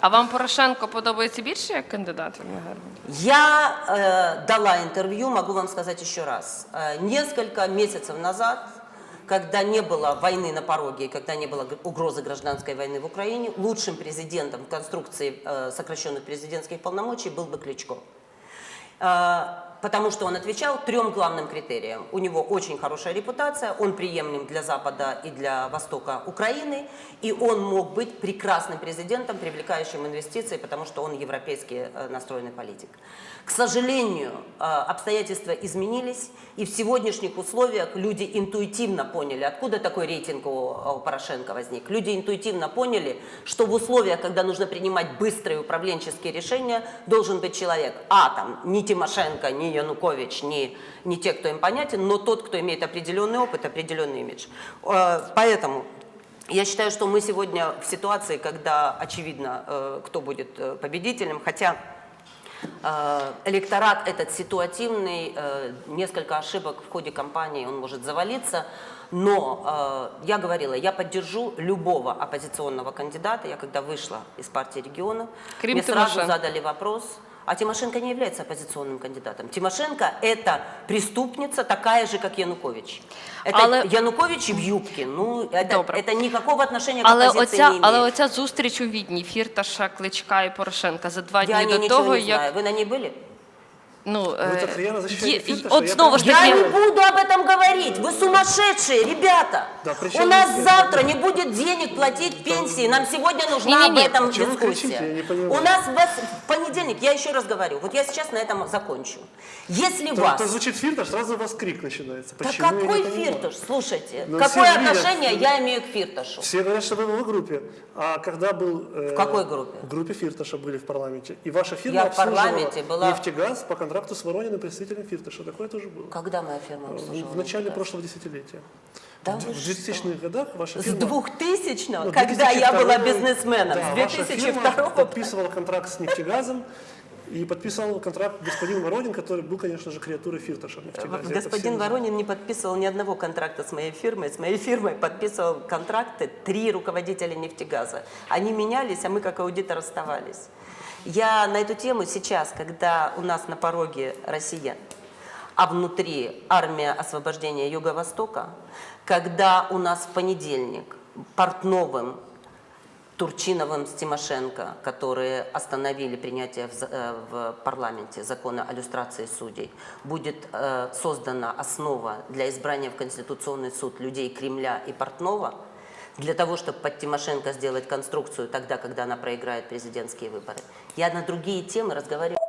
А вам Порошенко подобається більше як кандидат? Ольга Герман? Я э, дала интервью, могу вам сказать еще раз. Э, несколько месяцев назад, когда не было войны на пороге, и когда не было г- угрозы гражданской войны в Украине, лучшим президентом в конструкции э, сокращенных президентских полномочий был бы Кличко. Э, Потому что он отвечал трем главным критериям. У него очень хорошая репутация, он приемлем для Запада и для Востока Украины, и он мог быть прекрасным президентом, привлекающим инвестиции, потому что он европейски э, настроенный политик. К сожалению, э, обстоятельства изменились, и в сегодняшних условиях люди интуитивно поняли, откуда такой рейтинг у Порошенко возник. Люди интуитивно поняли, что в условиях, когда нужно принимать быстрые управленческие решения, должен быть человек, а там, не Тимошенко, не Янукович, не, не те, кто им понятен, но тот, кто имеет определенный опыт, определенный имидж. Э, Поэтому я считаю, что мы сегодня в ситуации, когда очевидно, э, кто будет э, победителем, хотя Электорат этот ситуативный, несколько ошибок в ходе кампании он может завалиться, но я говорила, я поддержу любого оппозиционного кандидата. Я когда вышла из партии регионов, Крим мне сразу задали вопрос, а Тимошенко не является оппозиционным кандидатом. Тимошенко это преступница, такая же, как Янукович. Это Але- Янукович в юбке. Ну, это, Добре. это никакого отношения к Але оппозиции оця, не имеет. але оця зустріч у Відні Фірташа, Кличка і Порошенка за два я дні о ней до ничего того, не знаю. як Вы на ней были? ну Ви е, так рьяно защищаєте є- Фірташа, от я знову ж Я таки. не буду об этом говорить. Вы сумасшедшие, ребята. Да, У нас здесь- завтра не будет денег платить пенсии. Нам сегодня нужна Не-не-не. об этом А чего вы дискуссия. кричите? Я не понимаю. У нас в понедельник, я еще раз говорю, вот я сейчас на этом закончу. Если вас... то звучит фирташ, сразу у вас крик начинается. Да Почему? Я не какой понимаю. фирташ? Слушайте, Ну, какое все видят. отношение я имею к фирташу? Все говорят, что вы в группе. А когда был... э, В какой группе? В группе Фирташа были в парламенте. И ваша фирма Я в обслуживала парламенте была- нефтегаз по контракту с Ворониным представителем Фирташа. Такое тоже было. Когда моя фирма В- обслуживала В начале нефтегаз? прошлого десятилетия. Да в вы в что? 2000-х годах ваша С фирма... 2000 Ну, когда я 2002 была бизнесменом, да, с ваша 2002 фирма подписывала контракт с нефтегазом и подписал контракт господин Воронин, который был, конечно же, креатурой Фирташа в нефтегазе. Господин Воронин не подписывал ни одного контракта с моей фирмой. С моей фирмой подписывал контракты три руководителя нефтегаза. Они менялись, а мы как аудитор оставались. Я на эту тему сейчас, когда у нас на пороге Россия, а внутри армия освобождения Юго-Востока, когда у нас в понедельник Портновым Турчиновым с Тимошенко, которые остановили принятие в, э, в парламенте закона о люстрации судей, будет э, создана основа для избрания в Конституционный суд людей Кремля и Портнова, для того, чтобы под Тимошенко сделать конструкцию тогда, когда она проиграет президентские выборы. Я на другие темы разговариваю